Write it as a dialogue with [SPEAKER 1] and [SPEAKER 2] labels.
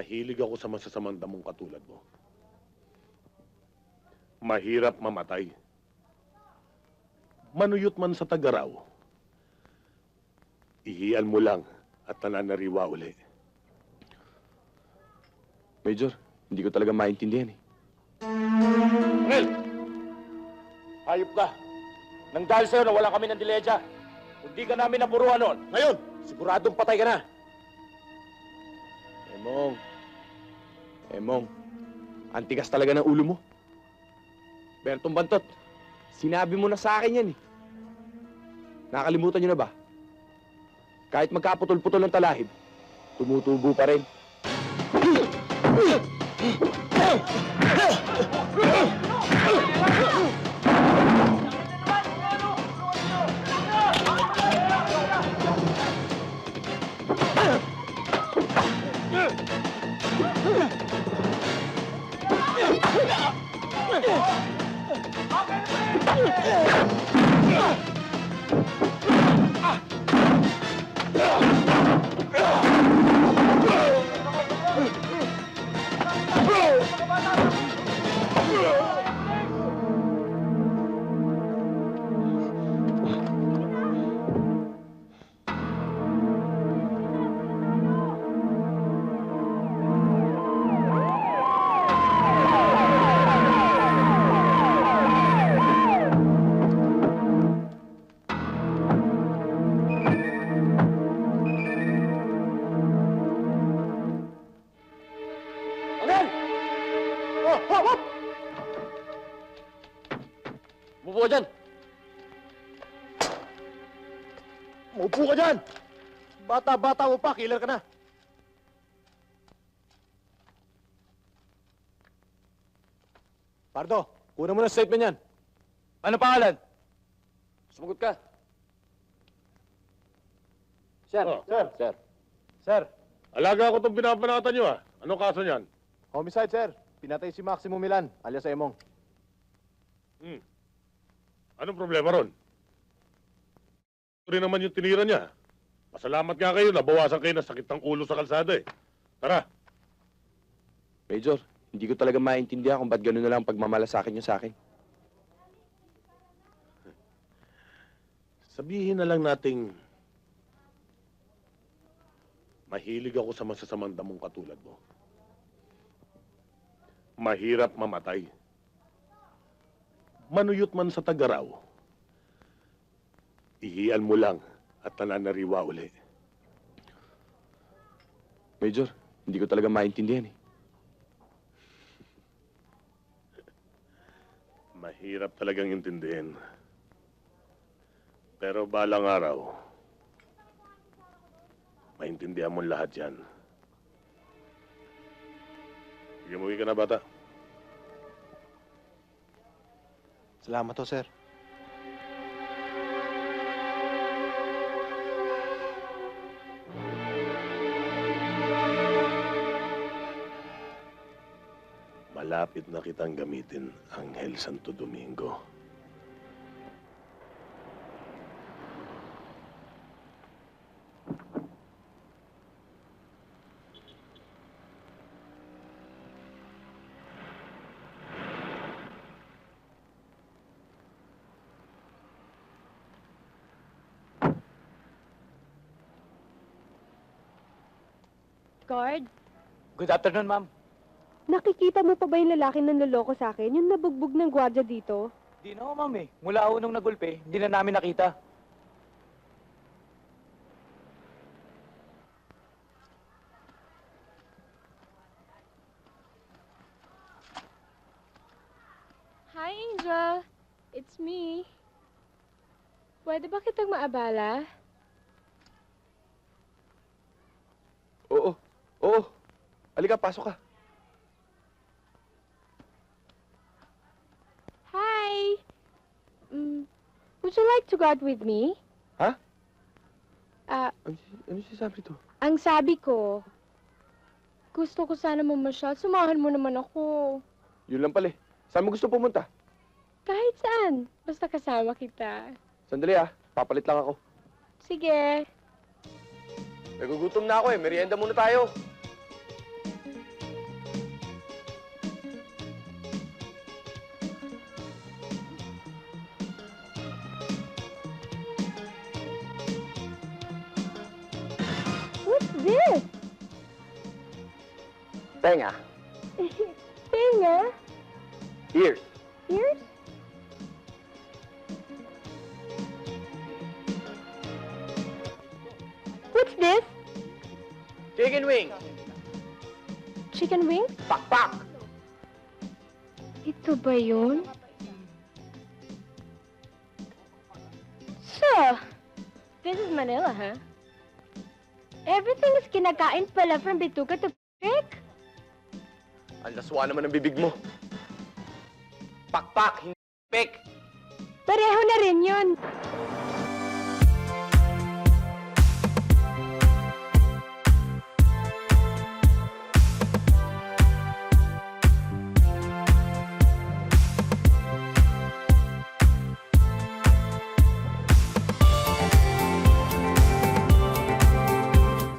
[SPEAKER 1] Mahilig ako sa masasamang damong katulad mo. Mahirap mamatay. Manuyot man sa tagaraw, ihian mo lang at nananariwa uli.
[SPEAKER 2] Major, hindi ko talaga maintindihan eh.
[SPEAKER 3] Mel! Hayop ka. Nang dahil sa'yo, nawala kami ng dileja. Kung di ka namin napuruan noon, ngayon, siguradong patay ka na.
[SPEAKER 2] Emong. Emong. Ang tigas talaga ng ulo mo. Bertong Bantot, sinabi mo na sa akin yan eh. Nakalimutan nyo na ba? Kahit magkaputol-putol ng talahib, tumutubo pa rin.
[SPEAKER 3] Angel! Umupo ka dyan. Umupo ka dyan! Bata-bata mo pa, killer ka na. Pardo, kunan mo na statement yan. Ano pangalan? Sumagot ka. Sir,
[SPEAKER 1] Oh.
[SPEAKER 3] sir, sir. Sir,
[SPEAKER 1] Alaga ko itong binabanatan nyo ah. Anong kaso niyan?
[SPEAKER 3] homicide, sir. Pinatay si Maximo Milan, alias Emong.
[SPEAKER 1] Hmm. Anong problema ron? Ito rin naman yung tinira niya. Pasalamat nga kayo, nabawasan kayo ng sakit ng ulo sa kalsada eh. Tara,
[SPEAKER 2] Major, hindi ko talaga maintindihan kung ba't gano'n na lang ang pagmamalasakin nyo sa akin.
[SPEAKER 1] sabihin na lang nating mahilig ako sa masasamang damong katulad mo. Mahirap mamatay. Manuyot man sa tagaraw, ihian mo lang at nananariwa uli.
[SPEAKER 2] Major, hindi ko talaga maintindihan eh.
[SPEAKER 1] Mahirap talagang intindihin. Pero balang araw, maintindihan mo lahat yan. Sige, umuwi ka na, bata.
[SPEAKER 3] Salamat to, sir.
[SPEAKER 1] Malapit na kitang gamitin, Anghel Santo Domingo.
[SPEAKER 4] Guard,
[SPEAKER 3] Good afternoon, ma'am.
[SPEAKER 4] nakikita mo pa ba yung lalaki na naloko sa akin? Yung nabugbog ng gwardiya dito?
[SPEAKER 3] Di na ako, ma'am eh. Mula ako nung nagulpe, hindi na namin nakita.
[SPEAKER 4] Hi, Angel. It's me. Pwede ba kitang maabala?
[SPEAKER 2] Oo. Halika, pasok ka.
[SPEAKER 4] Hi! Mm, would you like to go out with me?
[SPEAKER 2] Ha?
[SPEAKER 4] Ah,
[SPEAKER 2] Ano, ano sinasabi to?
[SPEAKER 4] ang sabi ko, gusto ko sana mamasyal. Sumahan mo naman ako.
[SPEAKER 2] Yun lang pala eh. Saan mo gusto pumunta?
[SPEAKER 4] Kahit saan. Basta kasama kita.
[SPEAKER 2] Sandali ah, papalit lang ako.
[SPEAKER 4] Sige.
[SPEAKER 2] Nagugutom na ako eh, merienda muna tayo.
[SPEAKER 4] This?
[SPEAKER 2] Tenga.
[SPEAKER 4] Tinga?
[SPEAKER 2] Ears.
[SPEAKER 4] Ears? What's this?
[SPEAKER 2] Chicken wing.
[SPEAKER 4] Chicken wings?
[SPEAKER 2] Pakpak.
[SPEAKER 4] Ito ba yun? So, this is Manila, huh? Everything is kinakain pala from Bituka to Pick?
[SPEAKER 2] Ang laswa naman ng bibig mo. Pakpak, hindi pek.
[SPEAKER 4] Pareho na rin yun.